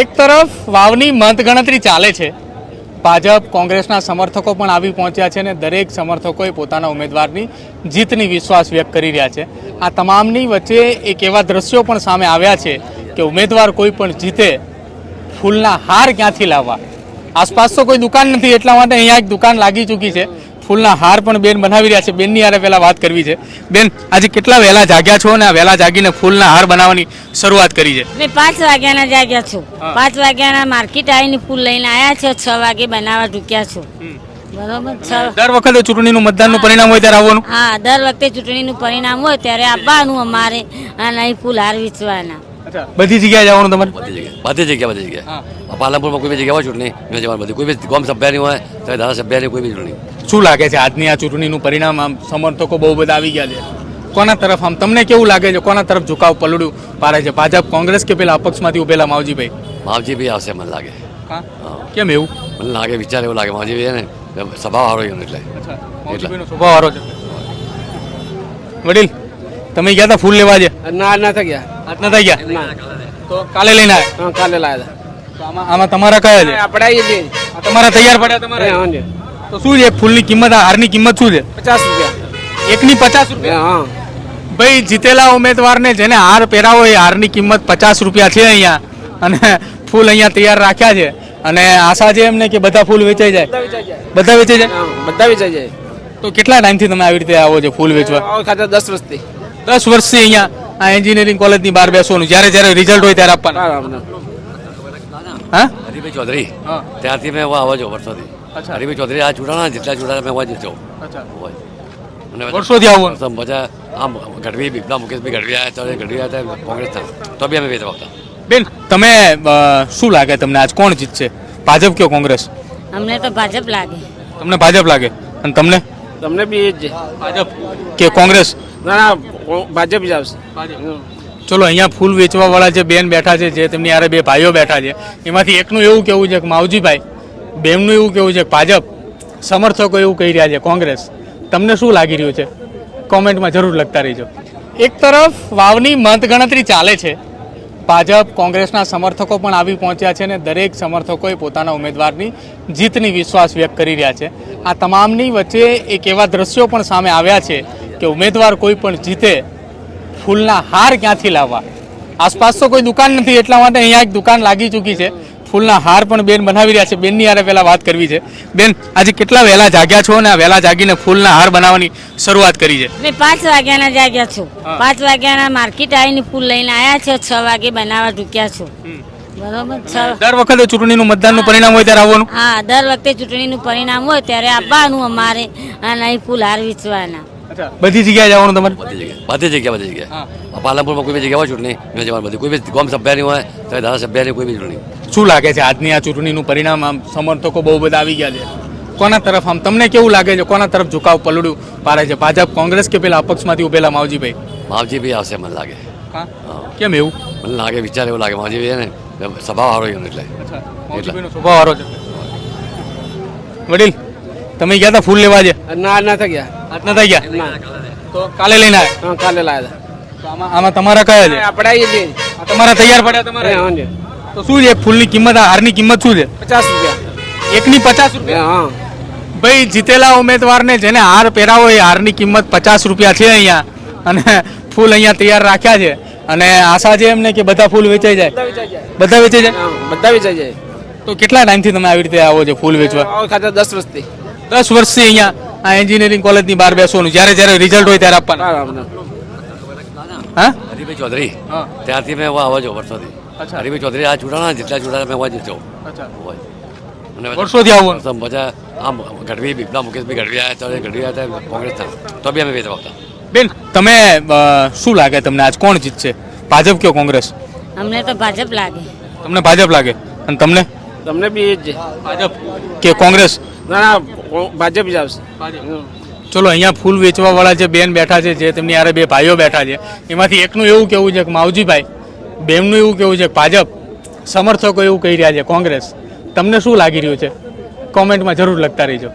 એક તરફ વાવની મતગણતરી ચાલે છે. ભાજપ કોંગ્રેસના સમર્થકો પણ આવી પહોંચ્યા છે અને દરેક સમર્થકોએ પોતાના ઉમેદવારની જીતની વિશ્વાસ વ્યક્ત કરી રહ્યા છે. આ તમામની વચ્ચે એક એવા દ્રશ્યો પણ સામે આવ્યા છે કે ઉમેદવાર કોઈ પણ જીતે ફૂલના હાર ક્યાંથી લાવવા? આસપાસ તો કોઈ દુકાન નથી, એટલા માટે અહીંયા એક દુકાન લાગી ચૂકી છે. ફૂલના હાર પણ બેન બનાવી રહ્યા છે. બેનની યારે પહેલાં વાત કરવી છે. બેન આજે કેટલા વહેલા જાગ્યા છો અને વહેલા જાગીને ફૂલના હાર બનાવવાની શરૂઆત કરી છે? મેં પાંચ વાગ્યાના જાગ્યા છું. પાંચ વાગ્યાના માર્કેટ આવીને ફૂલ લઈને આવ્યા છે. છ વાગે બનાવવા ઢૂક્યા છું. બરોબર? દર વખતે ચૂંટણીનું મતદાનનું પરિણામ હોય ત્યારે આવવાનું? હા દર વખતે ચૂંટણીનું પરિણામ હોય ત્યારે આવવાનું અમારે. અને ફૂલ હાર વેચવાના. બધી જગ્યાએ જવાનું તમારે? બધી જગ્યાએ. બધી જગ્યા બધી જગ્યાએ. પાલનપુરમાં કોઈ બી જગ્યા હોય ચૂંટણી એમાં જવાનું. બધી કોઈ બી ગામ સભ્યની હોય તો ધારાસભ્યની કોઈ બી ચૂંટણી. શું લાગે છે આજની આ ચૂંટણીનું પરિણામ? આમ સમર્થકો બહુ બધા આવી ગયા છે. કોના તરફ? આમ તમને કેવું લાગે છે? કોના તરફ ઝુકાવ પલડું પારે છે? ભાજપ કોંગ્રેસ કે પેલા અપક્ષમાંથી ઉભેલા માવજીભાઈ? માવજીભાઈ આવશે મને લાગે. કેમ એવું? મને લાગે વિચાર એવું લાગે. માવજી બી ને સ્વભાવ એનો એટલે. સ્વભાવ હારો છે. વડીલ તમે ગયા હતા ફૂલ લેવા છે ના ના ગયા આજ નતા ગયા? તો કાલે લઈને આવ્યા? હા કાલે લાવ્યા તો આમાં આમાં તમારા કયા છે? આપણે છે આ તમારા તૈયાર પડ્યા તમારા? હા તો શું છે? ફૂલની કિંમત આ હારની કિંમત શું છે? પચાસ રૂપિયા. એકની પચાસ રૂપિયા? હા ભાઈ જીતેલા ઉમેદવારને જેને હાર પહેરાવો એ હારની કિંમત પચાસ રૂપિયા છે અહીંયા. અને ફૂલ અહીંયા તૈયાર રાખ્યા છે. અને આશા છે એમને કે બધા ફૂલ વેચાઈ જાય. બધા વેચાઈ જાય. બધા વેચાઈ જાય? તો કેટલા ટાઈમથી તમે આવી રીતે આવો છો ફૂલ વેચવા? આવો દસ વર્ષથી. દસ વર્ષથી અહીંયા આ એન્જિનિયરિંગ કોલેજની બહાર બેસવાનું. જ્યારે જ્યારે રિઝલ્ટ હોય ત્યારે આપવાનું. હા? હરિભાઈ ચૌધરી ત્યાંથી ત્યારથી મેં આવવા છો વર્ષોથી. અચ્છા. હરિભાઈ ચૌધરી આ જોડાણા જેટલા જોડાણા મેં છો હોય. અને વર્ષોથી આવવાનું સમ બધા આમ ગઢવી બીપલા મુકેશભાઈ ગઢવી આવ્યા ત્યારે ગઢવી આવ્યા ત્યારે તો બી અમે વેચવા આવતા બેન તમે શું લાગે તમને? આજ કોણ જીતશે? ભાજપ કે કોંગ્રેસ? અમને તો ભાજપ લાગે. તમને ભાજપ લાગે. અને તમને? તમને બી ભાજપ કે કોંગ્રેસ? ના ના ભાજપ જ આવશે. ચલો અહીંયા ફૂલ વેચવા વાળા જે બેન બેઠા છે જે તેમની આરે બે ભાઈઓ બેઠા છે એમાંથી એકનું એવું કેવું છે કે માવજીભાઈ બેનનું એવું કેવું છે કે ભાજપ સમર્થકો એવું કહી રહ્યા છે કોંગ્રેસ. તમને શું લાગી રહ્યું છે? કોમેન્ટમાં જરૂર લખતા રહીજો. એક તરફ વાવની મતગણતરી ચાલે છે. ભાજપ કોંગ્રેસના સમર્થકો પણ આવી પહોંચ્યા છે અને દરેક સમર્થકોએ પોતાના ઉમેદવારની જીતની વિશ્વાસ વ્યક્ત કરી રહ્યા છે. આ તમામની વચ્ચે એક એવા દ્રશ્યો પણ સામે આવ્યા છે કે ઉમેદવાર કોઈ પણ જીતે ફૂલના હાર ક્યાંથી લાવવા? આસપાસ તો કોઈ દુકાન નથી એટલા માટે અહીંયા એક દુકાન લાગી ચૂકી છે. ફૂલના હાર પણ બેન બનાવી રહ્યા છે. બેનની યારે પહેલાં વાત કરવી છે. બેન આજે કેટલા વહેલા જાગ્યા છો અને આ વહેલા જાગીને ફૂલના હાર બનાવવાની શરૂઆત કરી છે? મેં પાંચ વાગ્યાના જાગ્યા છું. પાંચ વાગ્યાના માર્કેટ આવીને ફૂલ લઈને આવ્યા છે. છ વાગે બનાવવા ચૂક્યા છું. બરાબર? છ દર વખતે ચૂંટણીનું મતદાનનું પરિણામ હોય ત્યારે આવવાનું? હા દર વખતે ચૂંટણીનું પરિણામ હોય ત્યારે આવવાનું અમારે. અને ફૂલ હાર વેચવાના. બધી જગ્યાએ જવાનું તમારે? બધી જગ્યા બધી જગ્યા બધી જગ્યા પાલનપુરમાં કોઈ બી જગ્યા હોય ચૂંટણી મેં જવાનું બધી. કોઈ બી ગામ સભ્યની હોય તો ધારાસભ્યની કોઈ બી ચૂંટણી. શું લાગે છે આજની આ ચૂંટણીનું પરિણામ? આમ સમર્થકો બહુ બધા આવી ગયા છે. કોના તરફ? આમ તમને કેવું લાગે છે? કોના તરફ ઝુકાવ પલડું પારે છે? ભાજપ કોંગ્રેસ કે પેલા અપક્ષમાંથી ઉભેલા માવજીભાઈ? માવજીભાઈ આવશે મને લાગે. કેમ એવું? મને લાગે વિચાર એવું લાગે. માવજી બી ને સ્વભાવ વાળો એનો એટલે. સ્વભાવ વાળો છે. વડીલ તમે ગયા હતા ફૂલ લેવા છે ના ના થઈ ગયા આજ થઈ ગયા? તો કાલે લઈને આવ્યા હા કાલે લાવ્યા તો આમાં આમાં તમારા કયા છે? આપણે આવીએ છીએ. આ તમારા તૈયાર પડ્યા તમારે? હા જી તો શું છે? ફૂલની કિંમત આ હારની કિંમત શું છે? પચાસ રૂપિયા. એકની પચાસ એ રૂપિયા? હા ભાઈ જીતેલા ઉમેદવારને જેને હાર પહેરાવો એ હારની કિંમત પચાસ રૂપિયા છે અહીંયા. અને ફૂલ અહીંયા તૈયાર રાખ્યા છે. અને આશા છે એમને કે બધા ફૂલ વેચાઈ જાય. બધા વેચાઈ જાય. બધા વેચાઈ જાય? તો કેટલા ટાઈમથી તમે આવી રીતે આવો છો ફૂલ વેચવા? આવો દસ વર્ષથી. દસ વર્ષથી અહીંયા આ એન્જિનિયરિંગ કોલેજની બહાર બેસવાનું. જ્યારે જ્યારે રિઝલ્ટ હોય ત્યારે આપવાનું. હા. હરિભાઈ ચૌધરી. હા. ત્યારથી મેં આવા જાઉં વર્ષોથી. હરિભાઈ ચૌધરી આ ચૂંટાણા જેટલા ચૂંટાણા મેં વાંચી હોય વર્ષોથી આવું સમ બધા આમ ગઢવી બીપલા મુકેશભાઈ ગઢવી આવ્યા ત્યારે ગઢવી આવ્યા ત્યારે કોંગ્રેસના તો બી અમે વેચવા આવતા બેન તમે શું લાગે તમને? આજ કોણ જીતશે? ભાજપ કે કોંગ્રેસ? અમને તો ભાજપ લાગે. તમને ભાજપ લાગે. અને તમને? તમને બી ભાજપ કે કોંગ્રેસ? ના ના ભાજપ જ આવશે. ચલો અહીંયા ફૂલ વેચવા વાળા જે બેન બેઠા છે જે તેમની આરે બે ભાઈઓ બેઠા છે એમાંથી એકનું એવું કેવું છે કે માવજીભાઈ બેનનું એવું કેવું છે કે ભાજપ સમર્થકો એવું કહી રહ્યા છે કોંગ્રેસ. તમને શું લાગી રહ્યું છે? કોમેન્ટમાં જરૂર લખતા રહીજો.